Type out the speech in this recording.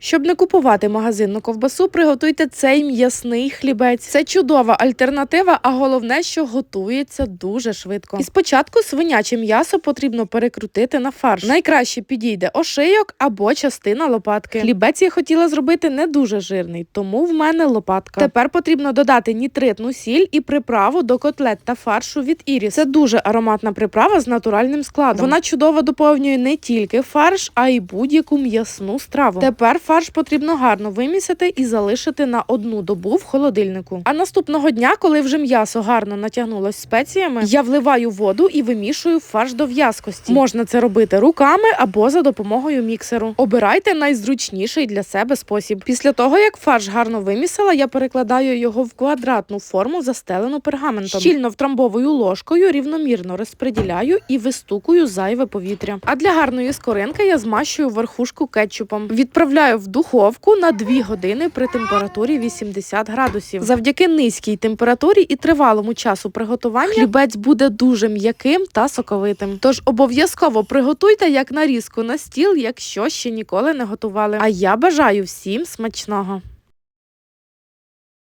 Щоб не купувати магазинну ковбасу, приготуйте цей м'ясний хлібець. Це чудова альтернатива, а головне, що готується дуже швидко. І спочатку свиняче м'ясо потрібно перекрутити на фарш. Найкраще підійде ошийок або частина лопатки. Хлібець я хотіла зробити не дуже жирний, тому в мене лопатка. Тепер потрібно додати нітритну сіль і приправу до котлет та фаршу від іріс. Це дуже ароматна приправа з натуральним складом. Вона чудово доповнює не тільки фарш, а й будь-яку м'ясну страву. Тепер фарш потрібно гарно вимісити і залишити на одну добу в холодильнику. А наступного дня, коли вже м'ясо гарно натягнулось спеціями, я вливаю воду і вимішую фарш до в'язкості. Можна це робити руками або за допомогою міксеру. Обирайте найзручніший для себе спосіб. Після того, як фарш гарно вимісила, я перекладаю його в квадратну форму, застелену пергаментом. Щільно втрамбовую ложкою, рівномірно розподіляю і вистукую зайве повітря. А для гарної скоринки я змащую верхушку кетчупом. Відправляю в духовку на 2 години при температурі 80 градусів. Завдяки низькій температурі і тривалому часу приготування хлібець буде дуже м'яким та соковитим. Тож обов'язково приготуйте як нарізку на стіл, якщо ще ніколи не готували. А я бажаю всім смачного.